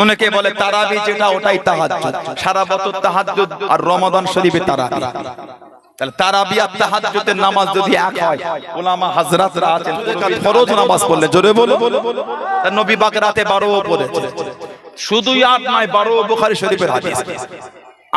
অনেকে বলে তারাবি যেটা, ওটাই তাহাজ্জুদ। সারা বছর তাহাজ্জুদ আর রমাদান শরীফে তারাবি। নামাজ যদি এক ওলামা হাজরাতরা আছেন ফরজ নামাজ পড়লে জোরে বলো নবী পাক রাতে 12 পড়েছে। শুধুই আট নয় 12 বুখারী শরীফের হাদিস।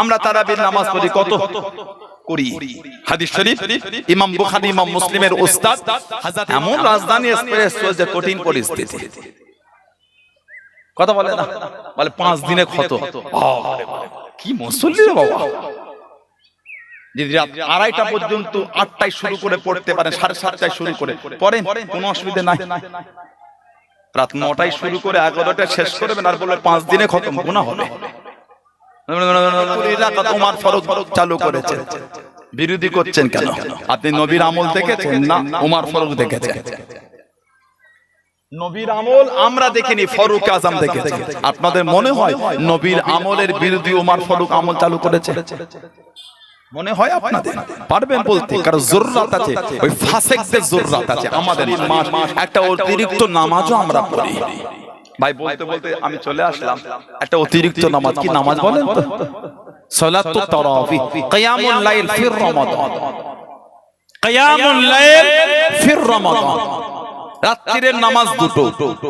আমরা তারাবির নামাজ পড়ি কত? করি হাদিস শরীফ, ইমাম বুখারী, ইমাম মুসলিমের উস্তাদ এমন রাজধানী এক্সপ্রেস চলছে কঠিন পরিস্থিতি। কথা বলে না? বলে পাঁচ দিনে ক্ষত। কি মুসল্লি রে বাবা। যদি রাত আড়াইটা পর্যন্ত আটটায় শুরু করে পড়তে পারেন সাড়ে সাতটায় শুরু করে পড়েন কোনো অসুবিধা নাই। রাত নটায় শুরু করে এগারোটায় শেষ করবেন আর বলবেন পাঁচ দিনে খতম গুণা হবে। তোমার ফরজ চালু করেছে। বিরোধী করছেন কেন? আপনি নবীর আমল দেখেছেন না? উমার ফরজ দেখেছেন? নবীর আমল আমরা দেখিনি, ফারুক আজম দেখেছি। আপনাদের মনে হয় নবীর আমলের বিরোধী উমার ফারুক আমল চালু করেছে? মনে হয় আপনাদের। পারবেন বলতে, কারণ জরুরত আছে, ওই ফাসেকদের জরুরত আছে, আমাদের একটা অতিরিক্ত নামাজও আমরা পড়ি। ভাই, বলতে বলতে আমি চলে আসলাম। একটা অতিরিক্ত নামাজ কি নামাজ বলেন তো? সালাতুত তারাবি কিয়ামুল লাইল ফির রমাদান। কিয়ামুল লাইল ফির রমাদান। রাত্রির নামাজ দুটো।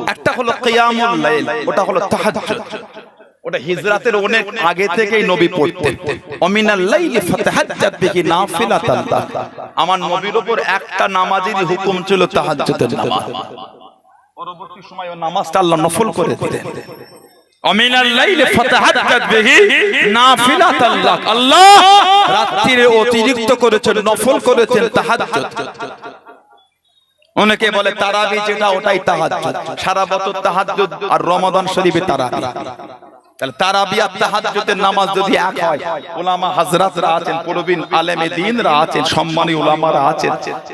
একটা হলো কিয়ামুল লাইল ওটা হলো তাহাজ্জুদ। ওটা হিজরাতের অনেক আগে থেকেই নবী পড়তেন। অমিনাল লাইলি ফাতাহাজ্জাত বিহি নাফিলাতান। আমার নবীর উপর একটা নামাজেরই হুকুম ছিল তাহাজ্জুদের নামাজ। পরবর্তী সময় নামাজটা আল্লাহ নফল করে দিলেন। অমিনাল লাইলি ফাতাহাজ্জাত বিহি নাফিলাতান। আল্লাহ! রাত্রিরে অতিরিক্ত করেছেন নফল করেছেন তাহাজ্জুদ। অনেকে বলে তারাবি যেটা, ওটাই তাহাজ্জুদ। সারা বছর তাহাজ্জুদ আর রমাদান শরীফে তারাবি। নামাজ যদি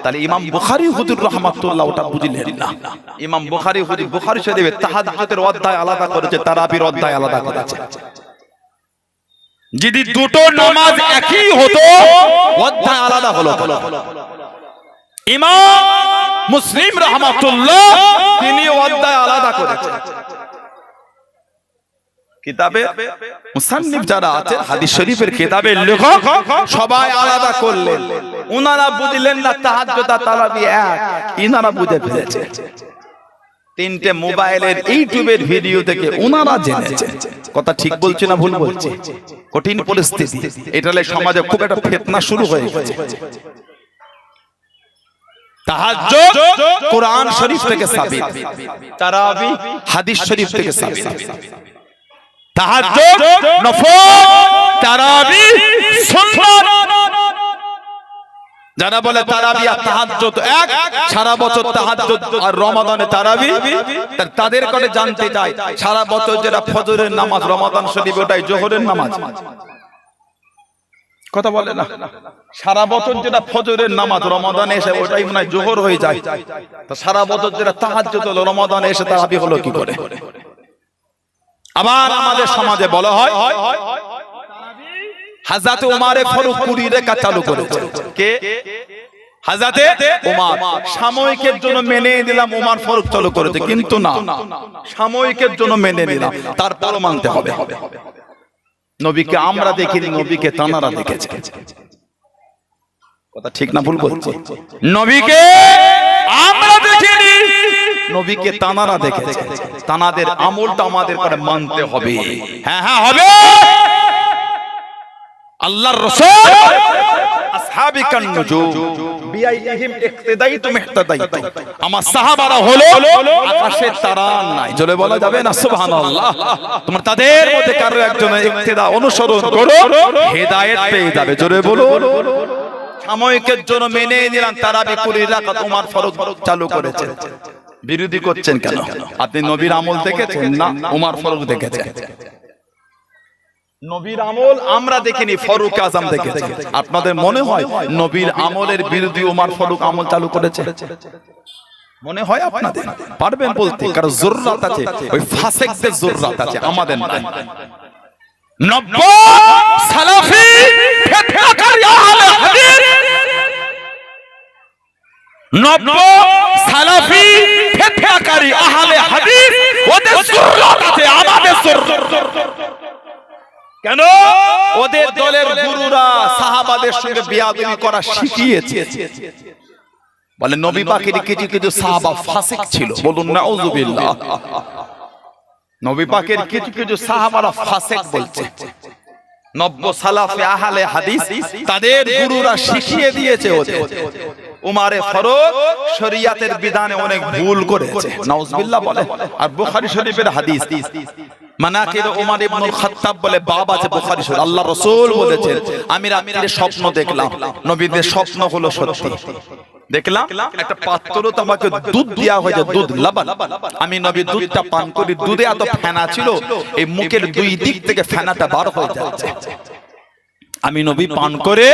তাহলে ইমাম ইমাম আলাদা করেছে অধ্যায় আলাদা যদি দুটো নামাজ একই হতো, অধ্যায় আলাদা হলো ইমাম মুসলিম তিনি অধ্যায় আলাদা করেছেন। তিনটে মোবাইলের ইউটিউবের ভিডিও থেকে উনারা জেনেছে। কথা ঠিক বলছে না ভুল বলছে? কঠিন পরিস্থিতি। এটা সমাজে খুব একটা ফেতনা শুরু হয়ে গেছে। তাহাজ্জুদ কোরআন শরীফ থেকে সাবিত। তারাবি হাদিস শরীফ থেকে সাবিত। তাহাজ্জুদ নফল তারাবি সুন্নাত। যারা বলে তারাবি আর তাহাজ্জুদ এক সারা বছর তাহাজ্জুদ আর রমাদানে তারাবি তাদের করে জানতে চাই। সারা বছর যেটা ফজরের নামাজ রমাদান শরীফ ওটাই জোহরের নামাজ। কথা বলে না। সারা বছর যেটা ফজরের নামাজ রমাদানে এসে ওটাই মনে হয় জোহর হয়ে যায়। তো সারা বছর যেটা তাহাজ্জুদ হলো রমাদানে এসে তারাবি হলো কি করে? আবার আমাদের সমাজে বলা হয় হাজাতে উমারে ফারুক কুড়ি রেখা চালু করেছে। কে? হাজাতে উমার। সাময়িকের জন্য মেনে দিলাম উমার ফারুক চালু করেছে, কিন্তু না। সাময়িকের জন্য মেনে নিলাম তারপরও মানতে হবে। নবীকে আমরা দেখিনি নবীকে তানারা দেখেছে। কথা ঠিক না ভুল বলছি? নবীকে আমরা দেখিনি নবীকে তানারা দেখেছে। তানাদের আমলটা আমাদের করে মানতে হবে। হ্যাঁ হ্যাঁ হবে। আল্লাহর রাসূল আসহাবি নুজুম। বিআইহিম ইক্তিদাইতুম ইহতাদাইতু আমার সাহাবারা হলো আকাশের তারা নাই। জলে বলা যাবে না সুবহানাল্লাহ। তোমরা তাদের মধ্যে কারও একজনের ইক্তিদা অনুসরণ করো হেদায়েত পেয়ে যাবে। জোরে বলো সাময়িকের জন্য মেনে নিলাম তারাবি কুড়ি রাকাত উমার ফরজ চালু করেছে। বিরোধী করছেন কেন? আপনি নবীর আমল দেখেছেন না? উমার ফরজ দেখেছেন। নবীর আমল আমরা দেখিনি, ফারুক আজম দেখেছি। আপনাদের মনে হয় নবীর আমলের বিরোধী উমার ফারুক আমল চালু করেছে? মনে হয় আপনাদের? পারবেন বলতে, কারণ জরুরত আছে, ওই ফাসেকদের জরুরত আছে, আমাদের নাই। নব্য সালাফি ফিতনাকারী আহলে হাদিস। নব্য সালাফি কেন? ওদের দলের গুরুরা সাহাবাদের সঙ্গে বিয়াদবি করা শিখিয়েছে। বলে নবী কিছু কিছু সাহাবা ফাসিক ছিল। বলুন নাউজুবিল্লাহ। নবী পাকের কিছু কিছু সাহাবারা ফাসিক বলছে। নব্য সালাফে আহলে হাদিস তাদের গুরুরা শিখিয়ে দিয়েছে ওদের। উমারে ফারুক শরিয়াতের বিধানে অনেক ভুল করেছে। নাউজুবিল্লাহ বলে আর বুখারী শরীফের হাদিস। মানাকিব ওমর ইবনুল খাত্তাব বলে বাব আছে বুখারী শরীফ আল্লাহ রাসূল বলেছেন আমি রাত্রিরে স্বপ্ন দেখলাম। নবীদের স্বপ্ন হলো সত্যি। দেখলাম একটা পাত্র তো আমাকে দুধ দেওয়া হয়েছে দুধ লাবান। আমি নবী দুধটা পান করি দুধে এত ফেনা ছিল এই মুখের দুই দিক থেকে ফেনাটা বার হয়ে যাচ্ছে। আমি নবী পান করে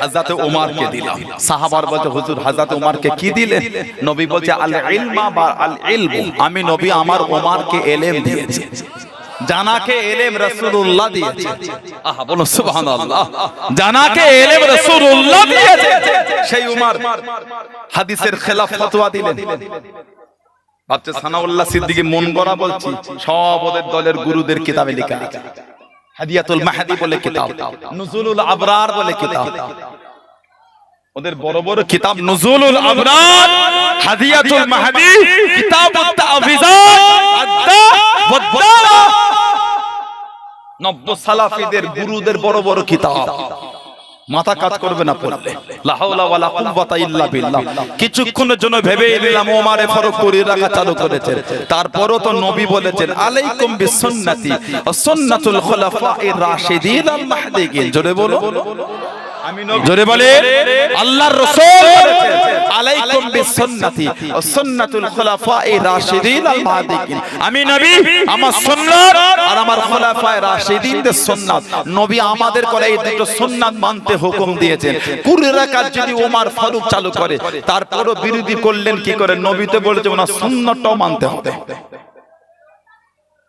হাজরাতে ওমরকে দিলাম। সাহাবার বলছে হুজুর হাজরাতে ওমরকে কি দিলেন? নবী বলছে আল ইলমা বা আল ইলম আমি নবী আমার ওমরকে এলেম দিয়েছি। জানাকে এলেম রাসূলুল্লাহ দিয়েছে। আহা বলো সুবহানাল্লাহ। জানাকে এলেম রাসূলুল্লাহ দিয়েছে। সেই উমর হাদিসের খেলাফ ফতোয়া দিলেন। বাচ্চা সানাউল্লাহ সিদ্দিকী মন গড়া বলছি। সব ওদের দলের গুরুদের কিতাবে লেখা আছে। হাদিয়াতুল মাহদি বলে কিতাব। নুজুলুল আবরার বলে কিতাব। ওদের বড় বড় কিতাব নুজুলুল আবরার হাদিয়াতুল মাহাদি ওয়াদ্দাওয়া নব্য সালাফিদের গুরুদের বড় বড় কিতাব। মাথা কাজ করবে না পড়লে। লা হাওলা ওয়ালা কুওয়াতা ইল্লা বিল্লাহ। কিছুক্ষণের জন্য ভেবে নিলাম ওমারে ফারুক করে রাখা চালু করেছেন। তারপরও তো নবী বলেছেন আলাইকুম বিসুন্নতি ও সুন্নাতুল খুলাফায়ে রাশিদিন আল মাহদিগিন। জোরে বলো আমি জোরে বলে আল্লাহর রাসূল বলেছেন আলাইকুম বিসুন্নতি ওয়া সুন্নাতুল খুলাফায়ে রাশিদিন আল মাহদিকিন আমি নবী আমার সুন্নাত আর আমার খুলাফায়ে রাশিদিনদের সুন্নাত। নবী আমাদের করে এই দুটো সুন্নাত মানতে হুকুম দিয়েছেন। কুড়ি রাকাত যদি ওমর ফারুক চালু করে তারপরও বিরোধী করলেন কি করে? নবীতে বলেছে ওনার সুন্নাতটাও মানতে হবে।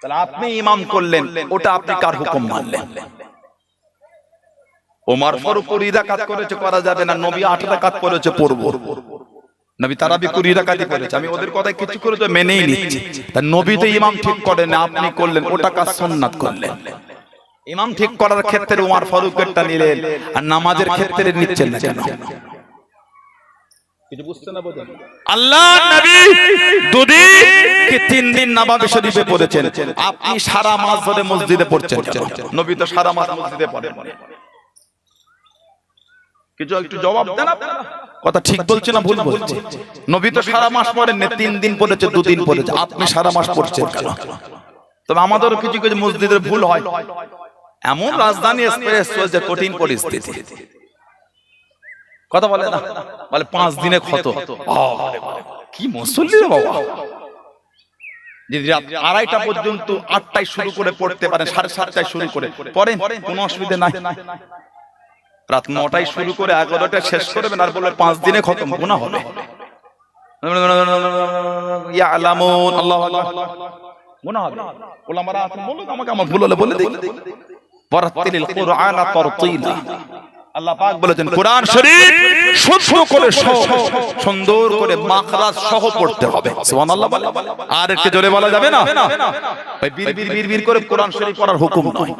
তাহলে আপনি ইমাম করলেন ওটা আপনি কার হুকুম মানলেন? ওমর ফারুক কুড়ি রাকাত করেছে করা যাবে না নবী আট রাকাত করেছে পড়ব। নবী তারাবি কুড়ি রাকাতই করেছে আমি ওদের কথায় কিছু করে তো মেনেই নিচ্ছি। তা নবী তো ইমাম ঠিক করেন না আপনি করলেন ওটা কাজ সুন্নাত করলেন? ইমাম ঠিক করার ক্ষেত্রে উমার ফারুকেরটা নিলেন আর নামাজের ক্ষেত্রে নিচ্ছেন না কেন? কথা ঠিক বলছে না ভুল বলছে? নবী তো সারা মাস না তিন দিন পড়েছে, দুদিন পড়েছে। আপনি সারা মাস পড়ছেন তবে আমাদেরও কিছু কিছু মসজিদের ভুল হয়। এমন রাজধানী কঠিন পরিস্থিতি। কথা বলে না? বলে পাঁচ দিনে ক্ষত। কি মুসল্লি বাবা। যদি রাত আড়াইটা পর্যন্ত আটটায় শুরু করে পড়তে পারেন সাড়ে সাতটায় শুরু করে পড়েন কোনো অসুবিধা নাই। রাত নটায় শুরু করে শেষ করবেন আর বলবে পাঁচ দিনে খতম গুণা হবে। আমাকে আমার ভুল হলে বলে তারতিলা। আল্লাহ পাক বলেছেন কোরআন শরীফ শুদ্ধ করে সুন্দর করে মাখরাজ সহ পড়তে হবে। সুবহানাল্লাহ বলে। আর একটু জোরে বলা যাবে না? বীর বীর বীর বীর করে কোরআন শরীফ পড়ার হুকুম নয়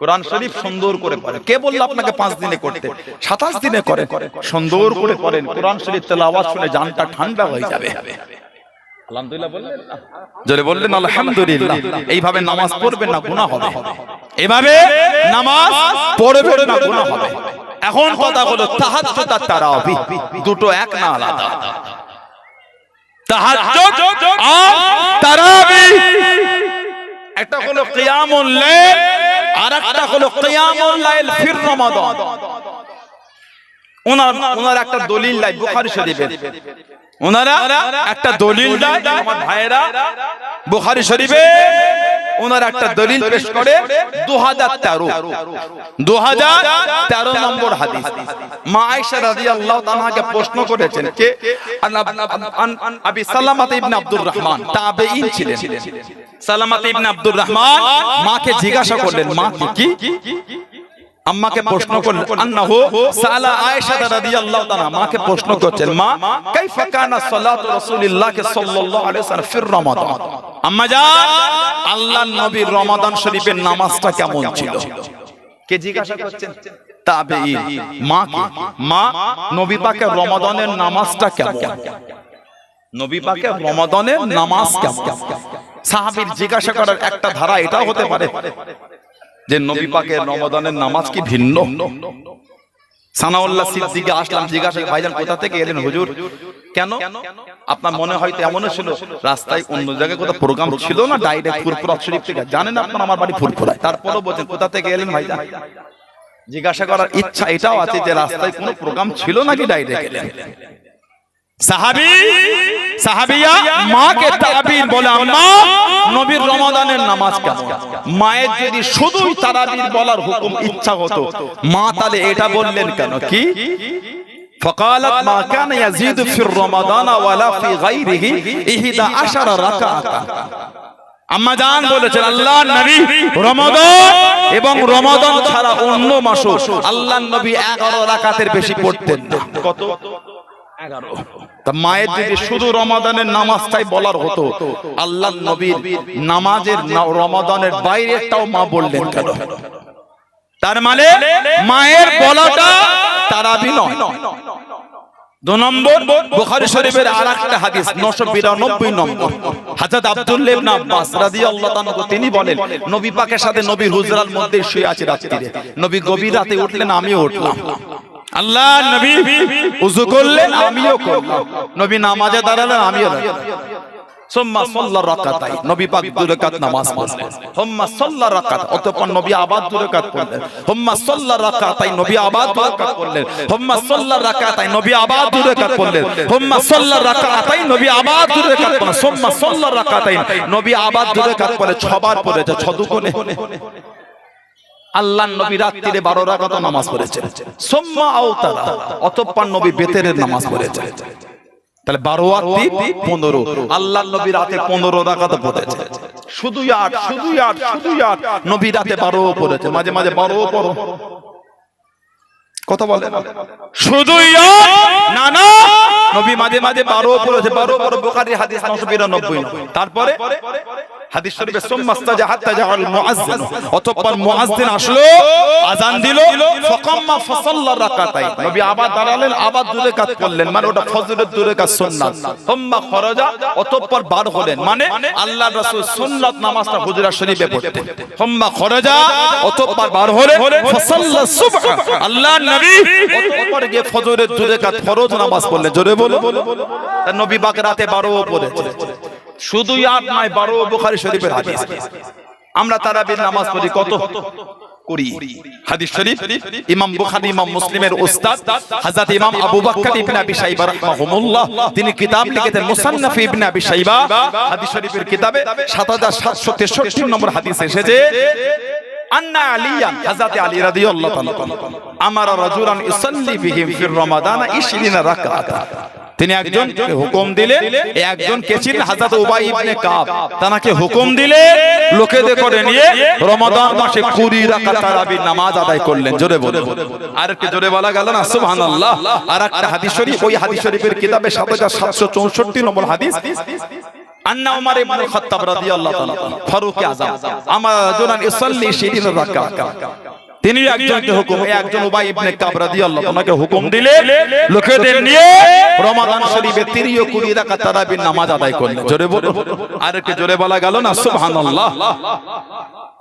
কোরআন শরীফ সুন্দর করে পড়ে। কে বলল আপনাকে পাঁচ দিনে করতে? সাতাশ দিনে করে। সুন্দর করে পড়েন। কোরআন শরীফ তেলাওয়াত শুনে জানটা ঠান্ডা হয়ে যাবে। আলহামদুলিল্লাহ বললেন জোরে বললেন, আলহামদুলিল্লাহ। এইভাবে নামাজ পড়বেন না, গুনাহ হবে। এভাবে নামাজ পড়বেন না, গুনাহ হবে। এখন কথা হলো তাহাজ্জুদ আর তারাবি দুটো এক না আলাদা। তাহাজ্জুদ আর তারাবি একটা হলো কিয়ামুল লাইল আর একটা হলো কিয়ামুল লাইল ফির রমাদান। ওনার ওনার একটা দলিল বুখারী শরীফের। ওনারা একটা দলিল দেয় আমার ভাইয়েরা বুখারী শরীফে। ওনারা একটা দলিল পেশ করে 2013 2013 নম্বর হাদিস। মা আয়েশা রাদিয়াল্লাহু তাআলাকে প্রশ্ন করেছেন কে? আবি সালামাত ইবনে আব্দুর রহমান। তাবেঈন ছিলেন। সালামাত ইবনে আব্দুর রহমান মাকে জিজ্ঞাসা করলেন মা কি? আম্মাকে প্রশ্ন করলেন আন্নাহু সালা আয়েশা রাদিয়াল্লাহু তাআলা মাকে প্রশ্ন করছেন মা কাইফা কানা সালাতু রাসূলিল্লাহ সাল্লাল্লাহু আলাইহি ওয়াসাল্লাম ফির রমাদান। আম্মা জান আল্লাহর নবীর রমাদান শরীফের নামাজটা কেমন ছিল? কে জিজ্ঞাসা করছেন? মা মা নবী পাকের রমাদানের নামাজটা কেমন? নবী পাকের রমাদানের নামাজ কেমন? সাহাবীর জিজ্ঞাসা করার একটা ধারা এটাও হতে পারে। যে নবী পাকের রমাদানের নামাজ কি ভিন্ন? সানাউল্লাহ সিদ্দিকে আসলাম জিজ্ঞাসা ভাইজান কোথা থেকে এলেন হুজুর? কেন? আপনার মনে হয়তো এমনও ছিল রাস্তায় অন্য জায়গায় কোথাও প্রোগ্রাম ছিল না? ডাইরেক্ট ফুরফুরা শরীফ থেকে? জানেন আপনার আমার বাড়ি ফুরফুরায় তারপরও বলছেন কোথা থেকে এলেন ভাইজান? জিজ্ঞাসা করার ইচ্ছা এটাও আছে যে রাস্তায় কোনো প্রোগ্রাম ছিল নাকি ডাইরেক্ট এলেন? সাহাবী সাহাবিয়া মাকে তারাবির বলে আম্মা নবীর রমাদানের নামাজ কেমন মায়ের যদি শুধুই তারাবির বলার হুকুম ইচ্ছা হতো মা তাহলে এটা বললেন কেন কি فقالت ما كان يزيد في رمضان ولا في غيره إحدى عشر ركعة আম্মা জান বলেছেন আল্লাহ নবী রমাদান এবং রমাদান ছাড়া অন্য মাসও আল্লাহ নবী 11 রাকাতের বেশি পড়তেন না কত তা মায়ের যদি শুধু রমাদানের নামাজটাই বলার হতো আল্লাহ নবীর নামাজের রমাদানের বাইরেটাও মা বললেন কেন? তার মানে মায়ের বলাটা তারাবি নয় দু নম্বর বুখারী শরীফের আরেকটা হাদিস 992 নম্বর। হযরত আব্দুল্লাহ ইবনে আব্বাস রাদিয়াল্লাহু তাআলা তিনি বলেন নবী পাকের সাথে নবীর হুজরার মধ্যে শুয়ে আছে রাত্রিরে। নবী গভীর রাতে উঠলেন আমিও উঠলাম। আল্লাহ নবী উযু করলেন, আমিও করলাম। নবী নামাজে দাঁড়ালেন, আমিও নবী পাক নামাজ অতঃপর নবী রাকাত পড়লেন। নবী রাকাত পড়লেন। নবী রাকাত পড়লেন। নবী রাকাত পড়লেন। নবী রাকাত পড়ে ছবার পড়েছে ছদুকোনে আল্লাহ নবী রাত্রিরে বারো নামাজ সোম্মা নবী নামাজ তাহলে বারো পনেরো। আল্লাহ নবী রাতে পনেরো পড়েছে। আট আট আট। নবী রাতে বারো পড়েছে। মাঝে মাঝে বারো পড়ো। কথা বলে? শুধুই না না। নবী মাঝে মাঝে বারো পড়েছে। বারো বারো হাদিস নশো বিরানব্বই। তারপরে? হাদিস শরীফে সুম্মাস্তাজা হাত্তা জাআল মুআজ্জিন। অতঃপর মুআজ্জিন আসলো আযান দিল ফাকাম্মা ফাসাল্লা রাকাতাই নবী আবার দাঁড়ালেন আবার দুই রাকাত পড়লেন মানে ওটা ফজরের দুই রাকাত সুন্নাত। সুম্মা খরাজা অতঃপর বার হলেন মানে আল্লাহর রাসূল সুন্নাত নামাজটা হুজরা শরীফে পড়তেন। সুম্মা খরাজা অতঃপর বার হলেন ফাসাল্লা সুবহ। আল্লাহর নবী অতঃপর গিয়ে ফজরের দুই রাকাত ফরজ নামাজ পড়লেন। জোরে বলো তার নবী পাক রাতে 12 পড়েছে। শুধুই আট নয়, বারো বুখারী শরীফের হাদিস। আমরা তারাবির নামাজ পড়ি কত? করি। হাদিস তিনি কিতাব লিখেছেন মুসান্নাফ ইবনে আবি শাইবা। হাদিস শরীফের কিতাবে 7763 নম্বর হাদিস এসেছে, আন্না আলিয়ান হযরত বিহিম ফির রমাদান 20 রাকাত তিনি একজন হুকুম দিলে একজন কে ছিলেন হাজরত উবাই ইবনে কাব। তানাকে হুকুম দিলে লোকেদের করে নিয়ে রমাদান মাসে 20 রাকাত তারাবির নামাজ আদায় করলেন জোরে বলে আর একটু জোরে বলা গেল না? সুবহানাল্লাহ। আর একটা হাদিস শরীফ ওই হাদিস শরীফের কিতাবে 7764 নম্বর হাদিস। আন্না উমার ইবনে খাত্তাব রাদিয়াল্লাহু তাআলা ফারুক আযম আমার রাজুলান ইসাল্লি 20 রাকাত। তিনি একজনকে হুকুম একজন উবাই ইবনে কাব রাদিয়াল্লাহু তাআলাকে হুকুম দিলে লোকেদের নিয়ে রমাদান শরীফে 30 ও 20 রাকাত তারাবির নামাজ আদায় করলেন জোরে বলো আর একটু জোরে বলা গেল না? সুবহানাল্লাহ।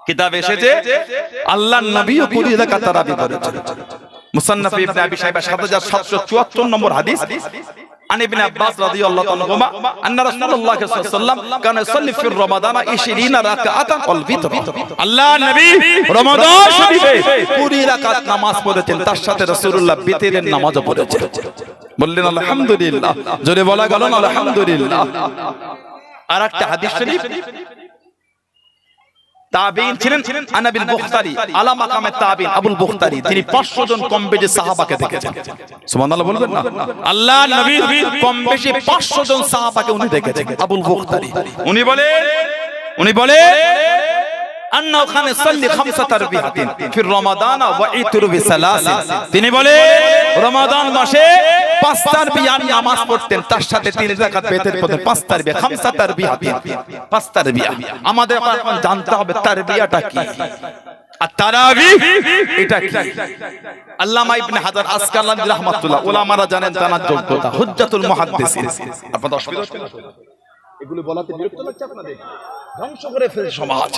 কিতাব এসেছে আল্লাহর নবীও 20 রাকাত তারাবি করেছেন মুসান্নাফ ইবনে আবি শাইবা 7774 নম্বর হাদিস। عن ابن عباس رضي الله عنهما أن رسول الله صلى الله عليه وسلم كان يصلي في رمضان 20 ركعة والفطر আল্লাহ নবী রমাদান শরীফে কুড়ি রাকাত নামাজ পড়েছেন তার সাথে রাসূলুল্লাহ বিতরের নামাজও পড়েছেন বললেন আলহামদুলিল্লাহ জোরে বলা গেল না আলহামদুলিল্লাহ আর একটা হাদিস শরীফ তাবিন ছিলেন আনাবিল বুখতারি। আলা মাকামে তাবিন আবুল বুখতারি। তিনি 500 জন কম বেশি সাহাবাকে দেখেছেন। সুবহানাল্লাহ বলবেন না? আল্লাহ নবী কম বেশি 500 জন সাহাবাকে উনি দেখেছেন। আবুল বুখতারি। উনি বলেন? উনি আন্নাহু তিনি বলে রমাদান মাসে পাঁচ তারবিয়ার নামাজ পড়তেন তার সাথে তিন রাকাত বেতের পড়তেন পাঁচ তারবিয়া খামসা তারবিহাতিন পাঁচ আমাদের জানতে হবে তারবিয়াটা কি। কি। এগুলো বলাতে বিরক্ত লাগছে আপনাদের। ধ্বংস করে ফেলে সমাজ।